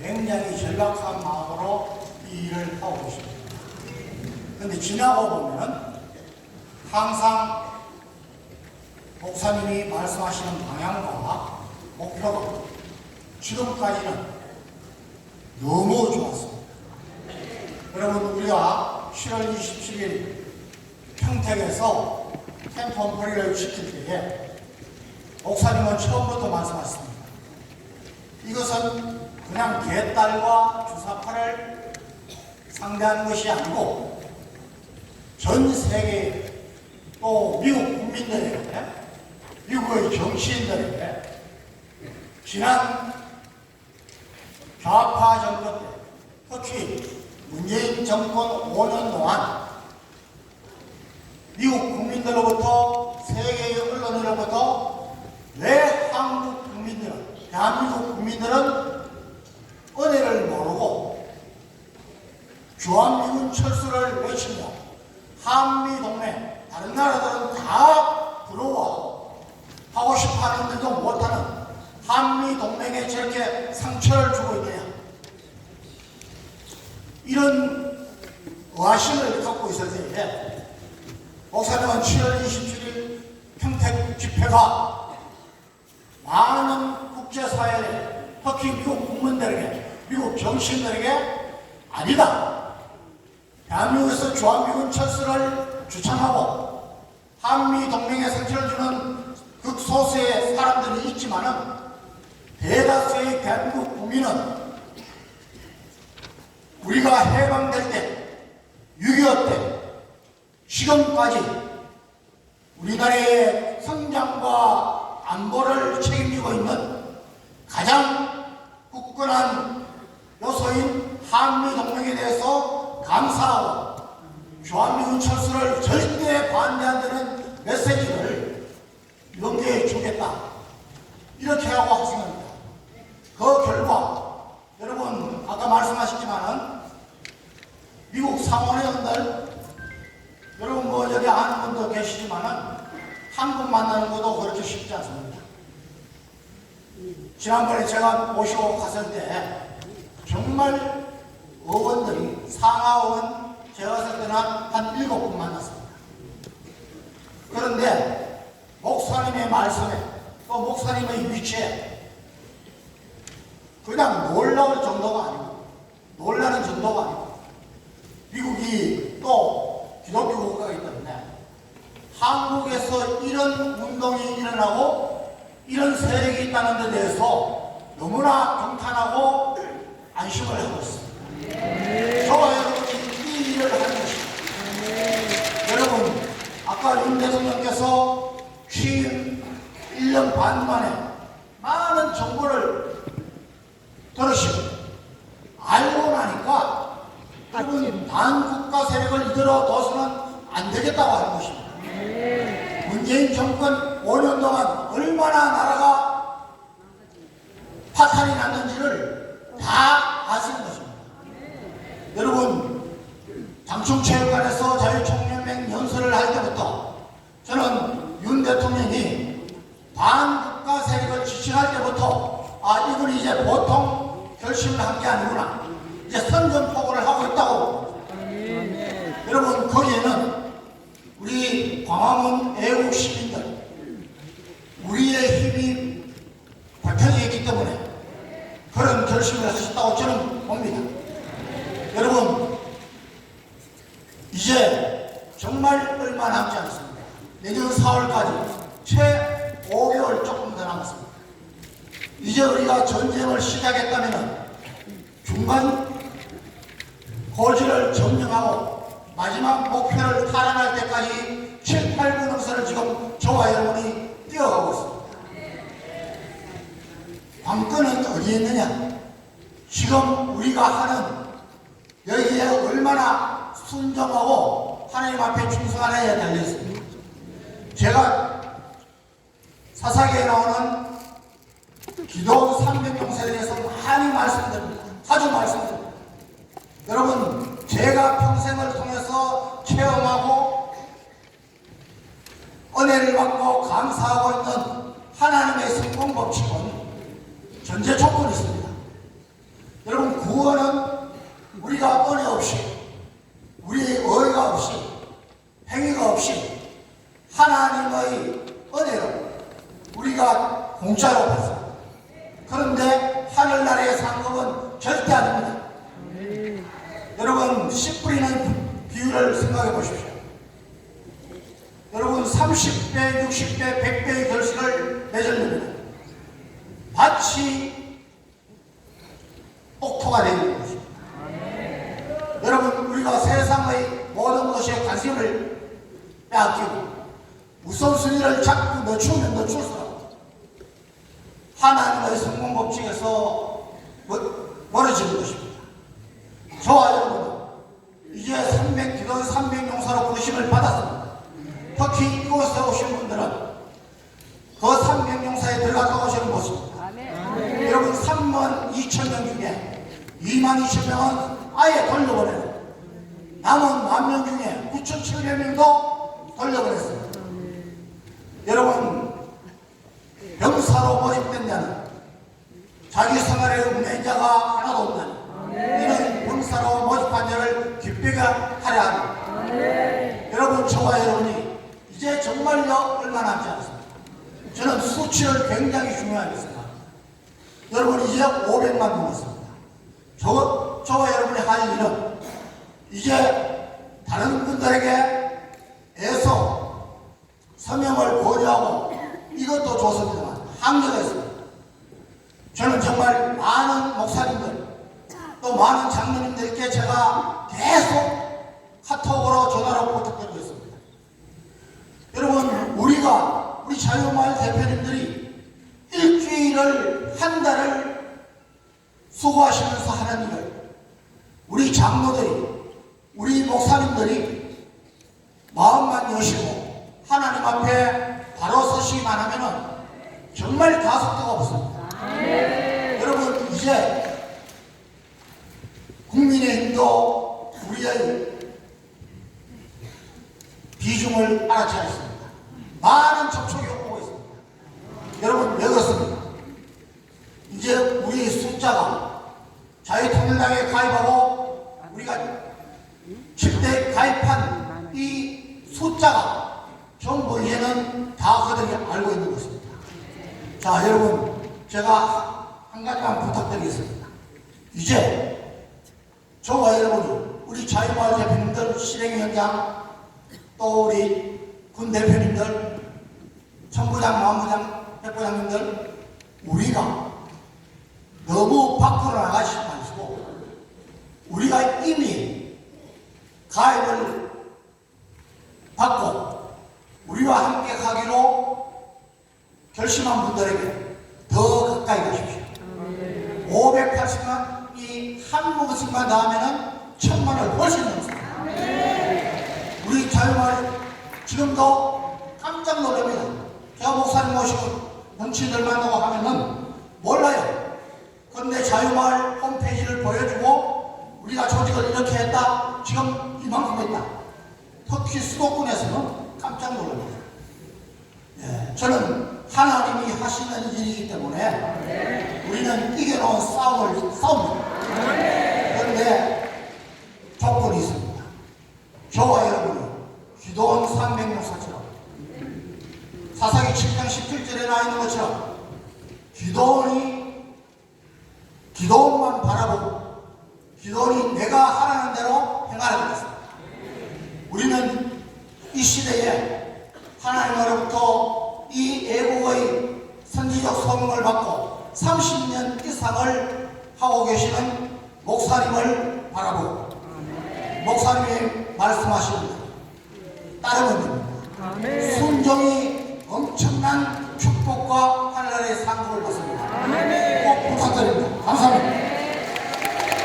굉장히 절박한 마음으로 이 일을 하고 계십니다. 근데 지나고 보면 항상 목사님이 말씀하시는 방향과 목표가 지금까지는 너무 좋았습니다. 여러분 우리가 7월 27일 평택에서 캠프 헌퍼리를 시킬 때에 목사님은 처음부터 말씀하셨습니다. 이것은 그냥 개딸과 주사파를 상대하는 것이 아니고 전 세계 또 미국 국민들에게 미국의 정치인들에게 지난 좌파 정권 때 특히 문재인 정권 5년 동안 미국 국민들로부터 세계의 언론으로부터 왜 한국 국민들은 대한민국 국민들은 은혜를 모르고 주한미군 철수를 외치며 한미 동맹 다른 나라들은 다 부러워하고 하고 싶어하는 데도 못하는 한미 동맹에 저렇게 상처를 주고 있느냐 이런 의아심을 갖고 있을 때에 목사님은 7월 27일 평택 집회가 많은 국제사회에 특히 미국 국민들에게 미국 정신들에게 아니다. 대한민국에서 주한미군 철수를 주창하고 한미 동맹에 상처를 주는 극소수의 사람들이 있지만은 대다수의 대한민국 국민은 우리가 해방될 때, 6.25 때, 지금까지 우리나라의 성장과 안보를 책임지고 있는 가장 굳건한 요소인 한미동맹에 대해서 감사하고 주한미군 철수를 절대 반대한다는 메시지를 연계해 주겠다. 이렇게 하고 하습니다 그 결과 여러분 아까 말씀하셨지만은 미국 상원의원들 여러분 뭐 여기 아는 분도 계시지만은 한국 만나는 것도 그렇게 쉽지 않습니다. 지난번에 제가 모시고 갔을 때 정말 의원들이 상하 의원 제가 갔을 때는 한 일곱 분 만났습니다. 그런데 목사님의 말씀에 또 목사님의 위치에 그냥 놀라울 정도가 아니고 놀라는 정도가 아니고 미국이 또 기독교 국가이기 때문에 한국에서 이런 운동이 일어나고 이런 세력이 있다는 데 대해서 너무나 경탄하고 안심을 하고 있습니다. 저와 여러분이 이 일을 하는 것입니다. 여러분, 아까 윤 대통령께서 취임 1년 반 만에 많은 정보를 들으시고 알고 나니까 여러분 반국가 세력을 이대로 둬서는 안 되겠다고 하는 것입니다. 문재인 정권 5년 동안 얼마나 나라가 파탄이 났는지를 다 아시는 것입니다. 여러분 장충체육관에서 자유총연맹 연설을 할 때부터 저는 윤 대통령이 반국가 세력을 지칭할 때부터 아 이건 이제 보통 결심을 한 게 아니구나 이제 선전포고를 하고 있다고 여러분 거기에는 애국 시민들 우리의 힘이 발표되어 있기 때문에 그런 결심을 하셨다고 저는 봅니다. 여러분 이제 정말 얼마 남지 않습니다. 내년 4월까지 채 5개월 조금 더 남았습니다. 이제 우리가 전쟁을 시작했다면 중간 고지를 점령하고 마지막 목표를 탈환할 때까지 7, 8분 능선을 지금 저와 여러분이 뛰어가고 있습니다. 관건은 어디에 있느냐? 지금 우리가 하는 여기에 얼마나 순정하고 하나님 앞에 충성하느냐에 달려 있습니다. 제가 사사기에 나오는 기도 300명세에 대해서 많이 말씀드립니다. 아주 말씀드립니다. 여러분, 제가 평생을 통해서 체험하고 은혜를 받고 감사하고 있는 하나님의 성공 법칙은 전제 조건이 있습니다. 여러분 구원은 우리가 은혜 없이 우리의 의가 없이 행위가 없이 하나님의 은혜로 우리가 공짜로 받습니다. 그런데 하늘나라의 상급은 절대 아닙니다. 여러분 씨 뿌리는 비율을 생각해 보십시오. 여러분 30배, 60배, 100배의 결실을 맺으려면 밭이 옥토가 되는 것입니다. 여러분 우리가 세상의 모든 것에 관심을 빼앗기고 우선순위를 자꾸 늦추면 늦출수록 하나님의 성공 법칙에서 멀- 멀어지는 것입니다. 저와 여러분 이제 300 기도 300 용사로 부르심을 받았습니다. 특히 이곳에 오신 분들은 그 300 용사에 들어갔다 오시는 모습입니다. 여러분 3만 2천 명 중에 2만 2천 명은 아예 돌려보내고 남은 만 명 중에 9천 7백 명도 돌려보냈습니다. 여러분 병사로 모집된 자는 자기 생활에 은혜자가 하나도 없는 이는 병사로 모집한 자를 기쁘게 하려 합니다. 여러분 저와 여러분이 이제 정말로 얼마 남지 않습니다. 저는 수치를 굉장히 중요하게 생각합니다. 여러분 이제 500만 남았습니다. 저, 저와 여러분이 할 일은 이제 다른 분들에게 애서 서명을 고려하고 이것도 좋습니다만 있습니다. 저는 정말 많은 목사님들 또 많은 장로님들께 제가 계속 카톡으로 전화로 부탁드리고 있습니다. 여러분 우리가 우리 자유마을 대표님들이 일주일을 한 달을 수고하시면서 하는 일을 우리 장로들이 우리 목사님들이 마음만 여시고 하나님 앞에 바로 서시기만 하면은 정말 가속도가 없습니다. 여러분 이제 국민의힘도 우리의 비중을 알아채야 했습니다. 많은 접촉이 오고 있습니다. 여러분 왜 그렇습니까? 이제 우리 숫자가 자유통일당에 가입하고 우리가 7대 가입한 이 숫자가 이제는 다 그들이 알고 있는 것입니다. 자 여러분 제가 한 가지만 부탁드리겠습니다. 이제 저와 여러분 우리 자유마을 대표님들 실행위원장 또 우리 군 대표님들 청부장, 마무장, 백부장님들 우리가 너무 밖으로 나가지 마시고 우리가 이미 가입을 받고 우리와 함께 가기로 결심한 분들에게 더 가까이 가십시오. 580만 이한 모금씩만 나오면은 천만을 훨씬 넘습니다. 우리 자유마을 지금도 깜짝 놀랍니다. 제가 목사님 모시고 정치인들 만나고 하면은 몰라요. 그런데 자유마을 홈페이지를 보여주고 우리가 조직을 이렇게 했다. 지금 이만큼 했다. 특히 수도권에서는 깜짝 놀랍니다. 예, 저는 하나님이 하시는 일이기 때문에 우리는 이겨놓은 싸움을 싸웁니다. 그런데 조건이 있습니다. 저와 여러분이 기도원 300명사처럼 사사기 7장 17절에 나와 있는 것처럼 기도원이 기도원만 바라보고 기도원이 내가 하라는 대로 행하라 그랬습니다. 우리는 이 시대에 하나님으로부터 이 애국의 선지적 소명을 받고 30년 이상을 하고 계시는 목사님을 바라보고 목사님이 말씀하십니다. 따르면 됩니다. 순종이 엄청난 축복과 하늘의 상급을 받습니다. 꼭 부탁드립니다. 감사합니다.